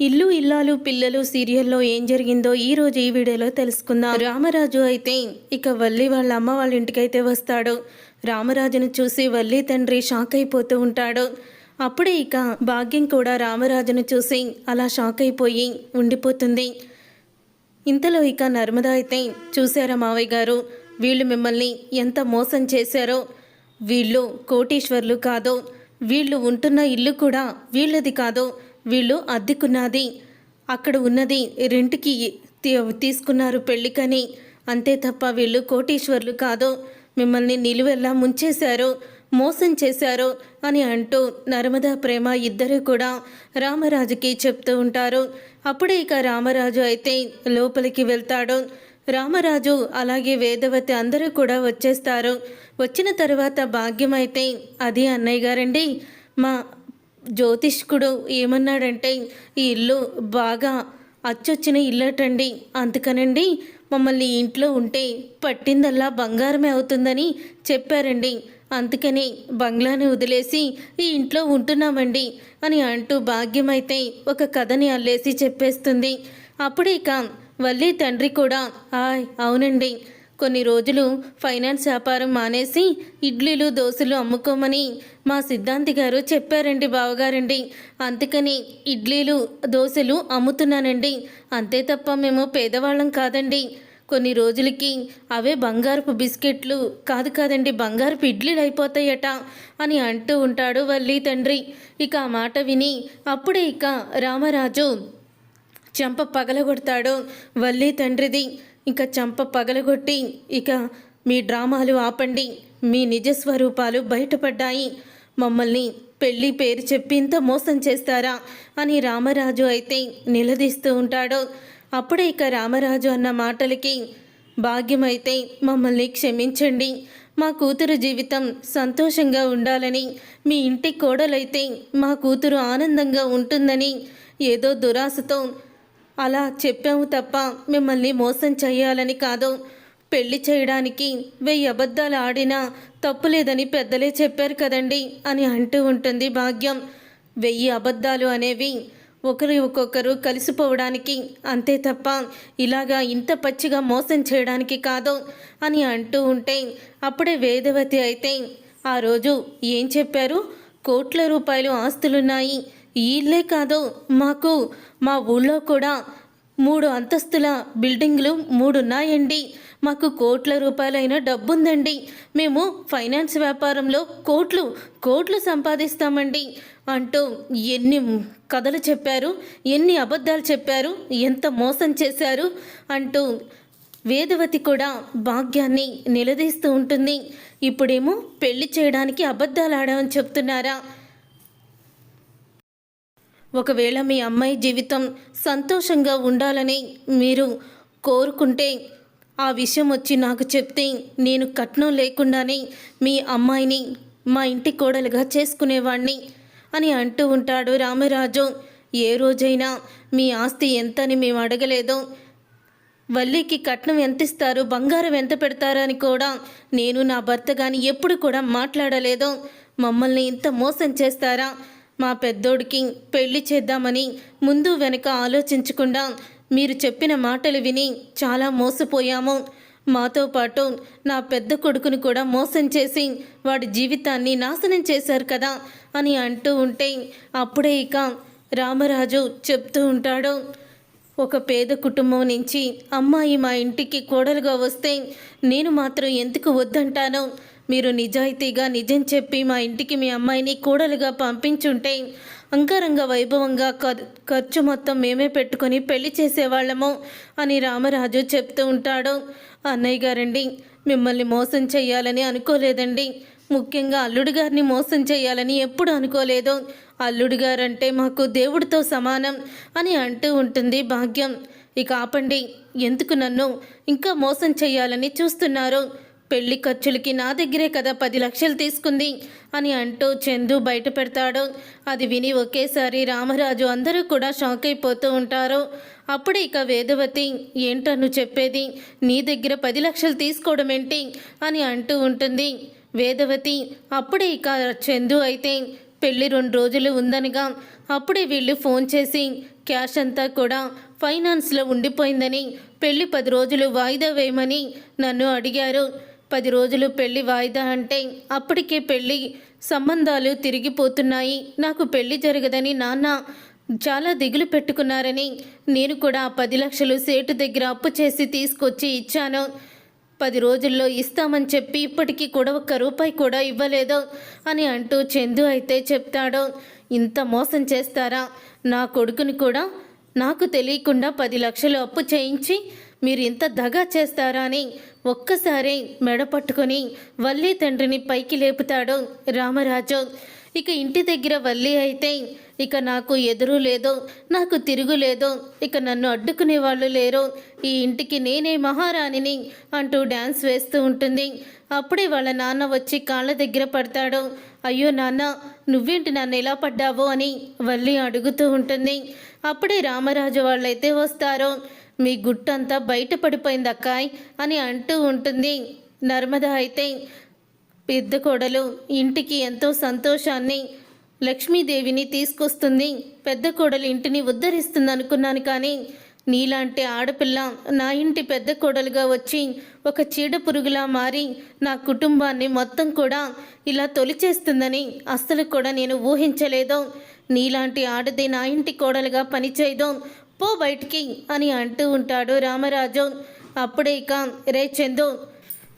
ఇల్లు ఇల్లాలు పిల్లలు సీరియల్లో ఏం జరిగిందో ఈ రోజు ఈ వీడియోలో తెలుసుకుందాం. రామరాజు అయితే ఇక వల్లి వాళ్ళ అమ్మ వాళ్ళ ఇంటికైతే వస్తాడు. రామరాజును చూసి వల్లి తండ్రి షాక్ అయిపోతూ ఉంటాడు. అప్పుడే ఇక భాగ్యం కూడా రామరాజును చూసి అలా షాక్ అయిపోయి ఉండిపోతుంది. ఇంతలో ఇక నర్మద అయితే చూశారా మావయ్య గారు? వీళ్ళు మిమ్మల్ని ఎంత మోసం చేశారో? వీళ్ళు కోటీశ్వర్లు కాదు. వీళ్ళు ఉంటున్న ఇల్లు కూడా వీళ్ళది కాదు. వీళ్ళు అద్దెకున్నది. అక్కడ ఉన్నది రెంట్కి తీ- తీసుకున్నారు పెళ్ళికని. అంతే తప్ప వీళ్ళు కోటీశ్వర్లు కాదు. మిమ్మల్ని నిలువెల్లా ముంచేశారు మోసం చేశారు అని అంటూ నర్మదా ప్రేమ ఇద్దరు కూడా రామరాజుకి చెప్తూ ఉంటారు. అప్పుడే ఇక రామరాజు అయితే లోపలికి వెళ్తాడు. రామరాజు అలాగే వేదవతి అందరూ కూడా వచ్చేస్తారు. వచ్చిన తర్వాత భాగ్యం అయితే అది అన్నయ్య గారండి. మా జ్యోతిష్కుడు ఏమన్నాడంటే ఈ ఇల్లు బాగా అచ్చొచ్చిన ఇల్లటండి. అందుకనండి మమ్మల్ని ఇంట్లో ఉంటే పట్టిందల్లా బంగారమే అవుతుందని చెప్పారండి. అందుకని బంగ్లాని వదిలేసి ఈ ఇంట్లో ఉంటున్నామండి అని అంటూ భాగ్యమైతే ఒక కథని అల్లేసి చెప్పేస్తుంది. అప్పుడే ఇక వల్లి తండ్రి కూడా ఆయ్ అవునండి. కొన్ని రోజులు ఫైనాన్స్ వ్యాపారం మానేసి ఇడ్లీలు దోశలు అమ్ముకోమని మా సిద్ధాంతి గారు చెప్పారండి బావగారండి. అందుకని ఇడ్లీలు దోశలు అమ్ముతున్నానండి. అంతే తప్ప మేము పేదవాళ్ళం కాదండి. కొన్ని రోజులకి అవే బంగారపు బిస్కెట్లు. కాదు కాదండి బంగారపు ఇడ్లీలు అయిపోతాయట అని అంటూ ఉంటాడు వల్లి తండ్రి. ఇక ఆ మాట విని అప్పుడే ఇక రామరాజు చెంప పగలగొడతాడు వల్లి తండ్రిది. ఇంకా చెంప పగలగొట్టి ఇక మీ డ్రామాలు ఆపండి. మీ నిజ స్వరూపాలు బయటపడ్డాయి. మమ్మల్ని పెళ్ళి పేరు చెప్పి ఇంత మోసం చేస్తారా అని రామరాజు అయితే నిలదీస్తూ ఉంటాడు. అప్పుడే ఇక రామరాజు అన్న మాటలకి భాగ్యమైతే మమ్మల్ని క్షమించండి. మా కూతురు జీవితం సంతోషంగా ఉండాలని మీ ఇంటి కోడలైతే మా కూతురు ఆనందంగా ఉంటుందని ఏదో దురాశతో అలా చెప్పాము తప్ప మిమ్మల్ని మోసం చేయాలని కాదు. పెళ్ళి చేయడానికి వెయ్యి అబద్ధాలు ఆడినా తప్పులేదని పెద్దలే చెప్పారు కదండి అని అంటూ ఉంటుంది భాగ్యం. వెయ్యి అబద్ధాలు అనేవి ఒకరి ఒక్కొక్కరు కలిసిపోవడానికి అంతే తప్ప ఇలాగా ఇంత పచ్చిగా మోసం చేయడానికి కాదు అని అంటూ ఉంటే అప్పుడే వేదవతి అయితే ఆ రోజు ఏం చెప్పారు? కోట్ల రూపాయలు ఆస్తులున్నాయి. ఈ ఇల్లే కాదు మాకు మా ఊళ్ళో కూడా మూడు అంతస్తుల బిల్డింగ్లు మూడు ఉన్నాయండి మాకు కోట్ల రూపాయలైన డబ్బుందండి. మేము ఫైనాన్స్ వ్యాపారంలో కోట్లు కోట్లు సంపాదిస్తామండి. అంటూ ఎన్ని కథలు చెప్పారు ఎన్ని అబద్ధాలు చెప్పారు ఎంత మోసం చేశారు అంటూ వేదవతి కూడా భాగ్యాన్ని నిలదీస్తూ ఉంటుంది. ఇప్పుడేమో పెళ్ళి చేయడానికి అబద్ధాలు ఆడామని చెప్తున్నారా? ఒకవేళ మీ అమ్మాయి జీవితం సంతోషంగా ఉండాలని మీరు కోరుకుంటే ఆ విషయం వచ్చి నాకు చెప్తే నేను కట్నం లేకుండానే మీ అమ్మాయిని మా ఇంటి కోడలుగా చేసుకునేవాణ్ణి అని అంటూ ఉంటాడు రామరాజు. ఏ రోజైనా మీ ఆస్తి ఎంతని మేము అడగలేదో వల్లికి కట్నం ఎంత ఇస్తారు బంగారం ఎంత పెడతారని కూడా నేను నా భర్త కానీ ఎప్పుడు కూడా మాట్లాడలేదు మమ్మల్ని ఇంత మోసం చేస్తారా? మా పెద్దోడికి పెళ్ళి చేద్దామని ముందు వెనక ఆలోచించకుండా మీరు చెప్పిన మాటలు విని చాలా మోసపోయాము. మాతో పాటు నా పెద్ద కొడుకుని కూడా మోసం చేసి వాడి జీవితాన్ని నాశనం చేశారు కదా అని అంటూ ఉంటే అప్పుడే ఇక రామరాజు చెప్తూ ఉంటాడు. ఒక పేద కుటుంబం నుంచి అమ్మాయి మా ఇంటికి కోడలుగా వస్తే నేను మాత్రం ఎందుకు వద్దంటాను? మీరు నిజాయితీగా నిజం చెప్పి మా ఇంటికి మీ అమ్మాయిని కోడలుగా పంపించుంటే అంగరంగ వైభవంగా ఖర్చు మొత్తం మేమే పెట్టుకొని పెళ్ళి చేసేవాళ్ళము అని రామరాజు చెప్తూ ఉంటాడు. అన్నయ్య గారండి మిమ్మల్ని మోసం చేయాలని అనుకోలేదండి. ముఖ్యంగా అల్లుడు గారిని మోసం చేయాలని ఎప్పుడు అనుకోలేదు. అల్లుడు గారంటే మాకు దేవుడితో సమానం అని అంటూ ఉంటుంది భాగ్యం. ఇక ఆపండి ఎందుకు నన్ను ఇంకా మోసం చేయాలని చూస్తున్నారు? పెళ్ళి ఖర్చులకి నా దగ్గరే కదా పది లక్షలు తీసుకుంది అని అంటూ చందు బయట పెడతాడు. అది విని ఒకేసారి రామరాజు అందరూ కూడా షాక్ అయిపోతూ ఉంటారు. అప్పుడే ఇక వేదవతి ఏంటను చెప్పేది? నీ దగ్గర పది లక్షలు తీసుకోవడం ఏంటి? అని అంటూ ఉంటుంది. వేదవతి అప్పుడే ఇక చందు అయితే పెళ్ళి రెండు రోజులు ఉందనిగా. అప్పుడే వీళ్ళు ఫోన్ చేసి క్యాష్ అంతా కూడా ఫైనాన్స్లో ఉండిపోయిందని పెళ్ళి పది రోజులు వాయిదా వేయమని నన్ను అడిగారు. పది రోజులు పెళ్ళి వాయిదా అంటే అప్పటికే పెళ్ళి సంబంధాలు తిరిగిపోతున్నాయి. నాకు పెళ్ళి జరగదని నాన్న చాలా దిగులు పెట్టుకున్నారని నేను కూడా పది లక్షలు సేటు దగ్గర అప్పు చేసి తీసుకొచ్చి ఇచ్చాను. పది రోజుల్లో ఇస్తామని చెప్పి ఇప్పటికీ కూడా ఒక్క రూపాయి కూడా ఇవ్వలేదు అని అంటూ చందు అయితే చెప్తాడు. ఇంత మోసం చేస్తారా? నా కొడుకుని కూడా నాకు తెలియకుండా పది లక్షలు అప్పు చేయించి మీరు ఇంత దగా చేస్తారా అని ఒక్కసారి మెడ పట్టుకొని వల్లి తండ్రిని పైకి లేపుతాడు రామరాజు. ఇక ఇంటి దగ్గర వల్లి అయితే ఇక నాకు ఎదురు లేదు నాకు తిరుగు లేదు ఇక నన్ను అడ్డుకునే వాళ్ళు లేరు. ఈ ఇంటికి నేనే మహారాణిని అంటూ డ్యాన్స్ వేస్తూ ఉంటుంది. అప్పుడే వాళ్ళ నాన్న వచ్చి కాళ్ళ దగ్గర పడతాడు. అయ్యో నాన్న నువ్వేంటి నన్ను ఎలా పడ్డావో అని వల్లి అడుగుతూ ఉంటుంది. అప్పుడే రామరాజు వాళ్ళైతే వస్తారు మీ గుట్టంతా బయటపడిపోయింది అక్కాయ్ అని అంటూ ఉంటుంది నర్మద అయితే. పెద్ద కోడలు ఇంటికి ఎంతో సంతోషాన్ని లక్ష్మీదేవిని తీసుకొస్తుంది. పెద్ద కోడలు ఇంటిని ఉద్ధరిస్తుంది అనుకున్నాను కానీ నీలాంటి ఆడపిల్ల నా ఇంటి పెద్ద కోడలుగా వచ్చి ఒక చీడ పురుగులా మారి నా కుటుంబాన్ని మొత్తం కూడా ఇలా తొలిచేస్తుందని అస్సలు కూడా నేను ఊహించలేదు. నీలాంటి ఆడది నా ఇంటి కోడలుగా పనిచేయదు. పో బయటికి అని అంటూ ఉంటాడు రామరాజు. అప్పుడే ఇక రే చందు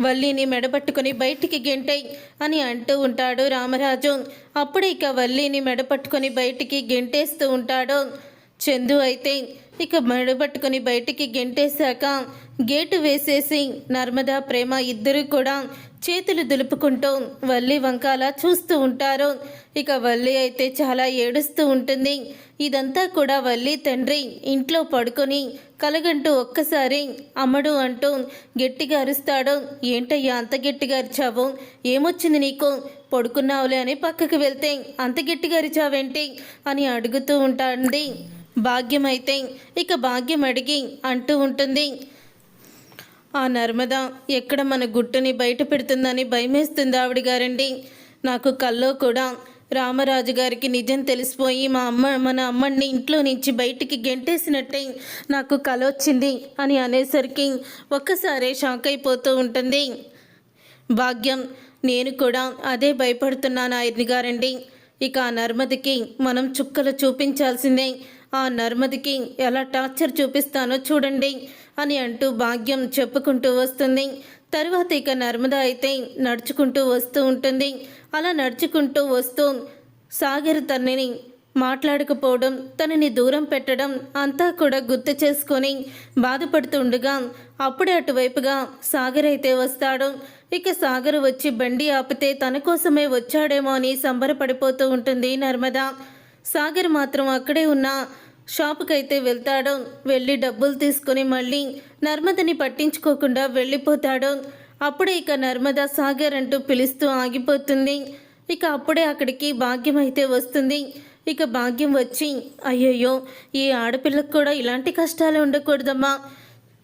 వల్లిని మెడపట్టుకుని బయటికి గెంటై అని అంటూ ఉంటాడు రామరాజు. అప్పుడే ఇక వల్లిని మెడపట్టుకొని బయటికి గెంటేస్తూ ఉంటాడు. చందు అయితే ఇక మెడపట్టుకొని బయటికి గెంటేశాక గేటు వేసేసి నర్మదా ప్రేమ ఇద్దరు కూడా చేతులు దులుపుకుంటూ వల్లి వంకాల చూస్తూ ఉంటారు. ఇక వల్లి అయితే చాలా ఏడుస్తూ ఉంటుంది. ఇదంతా కూడా వల్లి తండ్రి ఇంట్లో పడుకొని కలగంటూ ఒక్కసారి అమ్మడు అంటూ గట్టిగా అరుస్తాడు. ఏంటయ్యా అంత గట్టిగా అరిచావు? ఏమొచ్చింది నీకు? పడుకున్నావులే అని పక్కకు వెళ్తే అంత గట్టిగా అరిచావేంటి? అని అడుగుతూ ఉంటాండి. భాగ్యం అయితే ఇక భాగ్యం అడిగి అంటూ ఉంటుంది. ఆ నర్మద ఎక్కడ మన గుట్టుని బయట పెడుతుందని భయమేస్తుంది ఆవిడ గారండి. నాకు కల్లో కూడా రామరాజు గారికి నిజం తెలిసిపోయి మా అమ్మ మన అమ్మని ఇంట్లో నుంచి బయటికి గెంటేసినట్టే నాకు కల వచ్చింది అని అనేసరికి ఒక్కసారే షాక్ అయిపోతూ ఉంటుంది. భాగ్యం నేను కూడా అదే భయపడుతున్నాను ఆయన్ని గారండి. ఇక ఆ నర్మదికి మనం చుక్కలు చూపించాల్సిందే. ఆ నర్మదికి ఎలా టార్చర్ చూపిస్తానో చూడండి అని అంటూ భాగ్యం చెప్పుకుంటూ వస్తుంది. తర్వాత ఇక నర్మద అయితే నడుచుకుంటూ వస్తూ ఉంటుంది. అలా నడుచుకుంటూ వస్తూ సాగర్ తనని మాట్లాడకపోవడం తనని దూరం పెట్టడం అంతా కూడా గుర్తు చేసుకొని బాధపడుతుండగా అప్పుడే అటువైపుగా సాగర్ అయితే వస్తాడు. ఇక సాగర్ వచ్చి బండి ఆపితే తన కోసమే వచ్చాడేమో అని సంబరపడిపోతూ ఉంటుంది నర్మద. సాగర్ మాత్రం అక్కడే ఉన్న షాపుకైతే వెళ్తాడు. వెళ్ళి డబ్బులు తీసుకుని మళ్ళీ నర్మదని పట్టించుకోకుండా వెళ్ళిపోతాడు. అప్పుడే ఇక నర్మద సాగర్ అంటూ పిలుస్తూ ఆగిపోతుంది. ఇక అప్పుడే అక్కడికి భాగ్యం అయితే వస్తుంది. ఇక భాగ్యం వచ్చి అయ్యయ్యో ఈ ఆడపిల్లకు కూడా ఇలాంటి కష్టాలు ఉండకూడదమ్మా.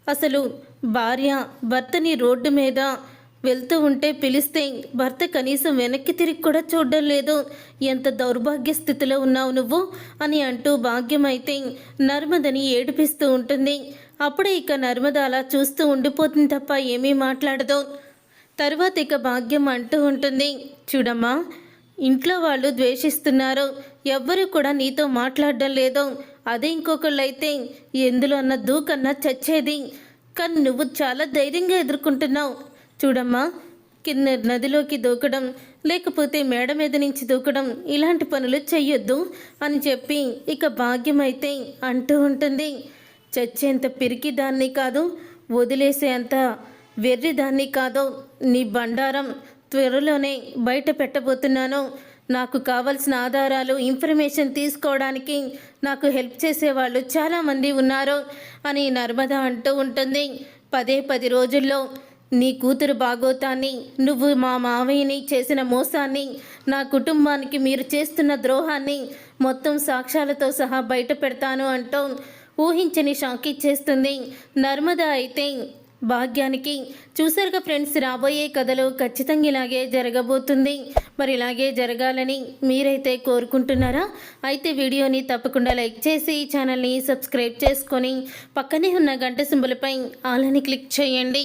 అసలు భార్య భర్తని రోడ్డు మీద వెళ్తూ ఉంటే పిలిస్తే భర్త కనీసం వెనక్కి తిరిగి కూడా చూడడం లేదు. ఎంత దౌర్భాగ్య స్థితిలో ఉన్నావు నువ్వు? అని అంటూ భాగ్యం అయితే నర్మదని ఏడిపిస్తూ ఉంటుంది. అప్పుడే ఇక నర్మద అలా చూస్తూ ఉండిపోతుంది తప్ప ఏమీ మాట్లాడదు. తర్వాత ఇక భాగ్యం అంటూ ఉంటుంది. చూడమ్మా ఇంట్లో వాళ్ళు ద్వేషిస్తున్నారు. ఎవ్వరూ కూడా నీతో మాట్లాడడం లేదు. అదే ఇంకొకళ్ళైతే ఎందులో అన్న దూకన్నా చచ్చేది. కానీ నువ్వు చాలా ధైర్యంగా ఎదుర్కొంటున్నావు. చూడమ్మా కింద నదిలోకి దూకడం లేకపోతే మేడ మీద నుంచి దూకడం ఇలాంటి పనులు చెయ్యొద్దు అని చెప్పి ఇక భాగ్యం అయితే అంటూ ఉంటుంది. చచ్చేంత పిరికి దాన్ని కాదు వదిలేసేంత వెర్రి దాన్ని కాదు. నీ బండారం త్వరలోనే బయట పెట్టబోతున్నాను. నాకు కావలసిన ఆధారాలు ఇన్ఫర్మేషన్ తీసుకోవడానికి నాకు హెల్ప్ చేసేవాళ్ళు చాలామంది ఉన్నారు అని నర్మద అంటూ ఉంటుంది. పదే పది రోజుల్లో నీ కూతురు బాగోతాన్ని నువ్వు మా మావయ్యని చేసిన మోసాన్ని నా కుటుంబానికి మీరు చేస్తున్న ద్రోహాన్ని మొత్తం సాక్ష్యాలతో సహా బయట పెడతాను అంటూ ఊహించని షాక్ ఇచ్చేస్తుంది నర్మద అయితే భాగ్యానికి చూసారుగా ఫ్రెండ్స్ రాబోయే కథలో ఖచ్చితంగా ఇలాగే జరగబోతుంది. మరి ఇలాగే జరగాలని మీరైతే కోరుకుంటున్నారా? అయితే వీడియోని తప్పకుండా లైక్ చేసి ఛానల్ని సబ్స్క్రైబ్ చేసుకొని పక్కనే ఉన్న గంట సింబలపై ఆలని క్లిక్ చేయండి.